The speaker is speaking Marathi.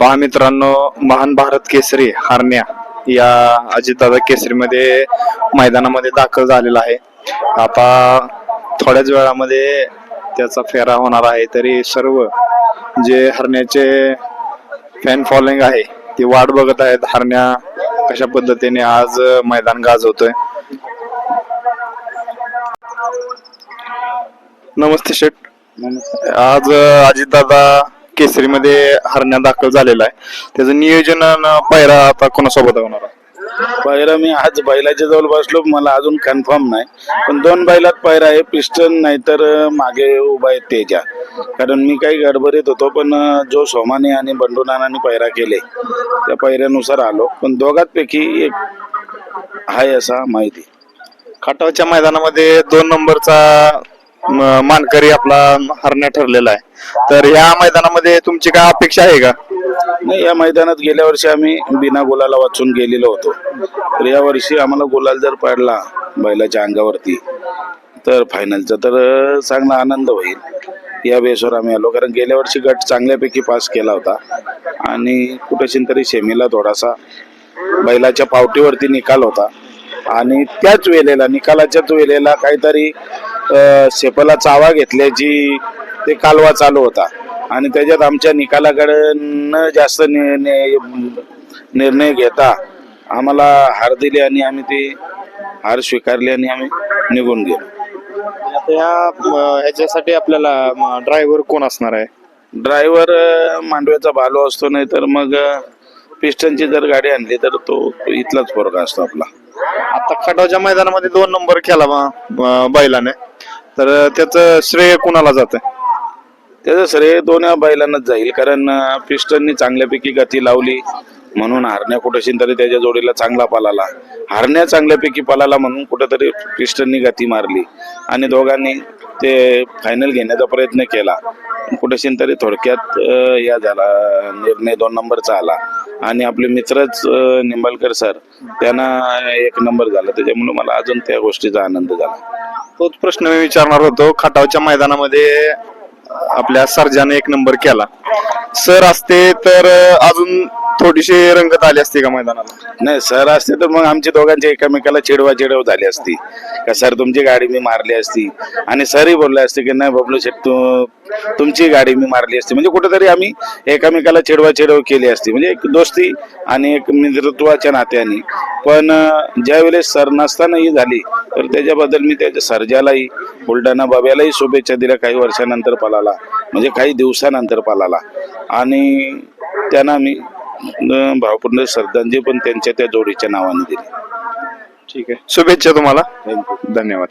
पहा मित्रांनो महान भारत केसरी हारण्या या अजितदादा केसरीमध्ये मैदानामध्ये दाखल झालेला आहे. आता थोड्याच वेळामध्ये त्याचा फेरा होणार आहे. तरी सर्व जे हरण्याचे फॅन फॉलोइंग आहे ती वाट बघत आहेत. हरण्या कशा पद्धतीने आज मैदान गाजवतोय. नमस्ते शेठ. आज अजितदादा केसरीमध्ये हरण्या दाखल झालेला आहे. त्याचं नियोजन अन पायरा आता कोणासोबत होणार आहे? पायरा मी आज बैलाच्या जवळ बसलो मला अजून कन्फर्म नाही. पण दोन बैलात पायरा आहे पिस्टन नाहीतर मागे उभा आहे तेजा. कारण मी काही गडबडीत होतो पण जो सोमाने आणि बंडू नानांनी पायरा केले त्या पायऱ्यानुसार आलो. पण दोघात पैकी एक आहे असा माहिती. खटावच्या मैदानामध्ये दोन नंबरचा मानकरी आपला हरण्या ठरलेला आहे. तर या मैदानामध्ये तुमची काय अपेक्षा आहे का? नाही या मैदानात गेल्या वर्षी आम्ही बिना गोलाला वाचून गेलेलो होतो. तर या वर्षी आम्हाला गोलाल जर पडला बैलाच्या अंगावरती तर फायनलचा तर चांगला आनंद होईल. या बेसवर आम्ही आलो कारण गेल्या वर्षी गट चांगल्यापैकी पास केला होता. आणि कुठेशीन तरी सेमीला थोडासा बैलाच्या पावटीवरती निकाल होता. आणि त्याच वेळेला निकालाच्याच वेळेला काहीतरी शेपला चावा घेतल्याची ते कालवा चालू होता. आणि त्याच्यात आमच्या निकालाकडे न जास्त निर्णय घेता आम्हाला हार दिली आणि आम्ही ती हार स्वीकारली आणि आम्ही निघून गेलो. आता या म, ह्याच्यासाठी आपल्याला ड्रायव्हर कोण असणार आहे? ड्रायव्हर मांडव्याचा भालो असतो नाही तर मग पिस्टनची जर गाडी आणली तर तो इथलाच फरक असतो आपला. आता खटावच्या मैदानामध्ये दोन नंबर केला बा- बैलाने. तर त्याचं श्रेय कुणाला जात त्याचं श्रेय दोन बैलांनाच जाईल. कारण पिस्टननी चांगल्यापैकी गती लावली. म्हणून हारण्या कुठेशी तरी त्याच्या जोडीला चांगला पलाला हारण्या चांगल्यापैकी पलाला म्हणून कुठेतरी पिस्टननी गती मारली. आणि दोघांनी ते फायनल घेण्याचा प्रयत्न केला. कुठेशी तरी थोडक्यात अं, या झाला. निर्णय दोन नंबरचा आला. आणि आपले मित्रच निंबाळकर सर त्यांना एक नंबर झाला. त्याच्यामुळे मला अजून त्या गोष्टीचा आनंद झाला. तोच प्रश्न मी विचारणार होतो. खटावच्या मैदानामध्ये आपल्या सरजाने एक नंबर केला. सर असते तर अजून थोडीशी रंगत आली असती का मैदानाला? नाही सर असते तर मग आमच्या दोघांच्या एकमेकाला चिडवा चिडव झाली असती. का सर तुमची गाडी मी मारली असती. आणि सरही बोलले असते की नाही बबलू शेट तू तुमची गाडी मी मारली असती. म्हणजे कुठेतरी आम्ही एकमेकाला चिडवा चिडव केली असती. म्हणजे एक दोस्ती आणि एक मित्रत्वाच्या नात्याने. पण अं, ज्यावेळेस सर नसताना ही झाली तर त्याच्याबद्दल मी त्याच्या सर्जालाही बुलढाणा बाब्यालाही शुभेच्छा दिल्या काही वर्षानंतर पलाला. म्हणजे काही दिवसानंतर पलाला. आणि त्यांना मी भावपूर्ण श्रद्धांजली पण त्यांच्या त्या जोडीच्या नावाने दिली. ठीक आहे शुभेच्छा तुम्हाला. थँक्यू धन्यवाद.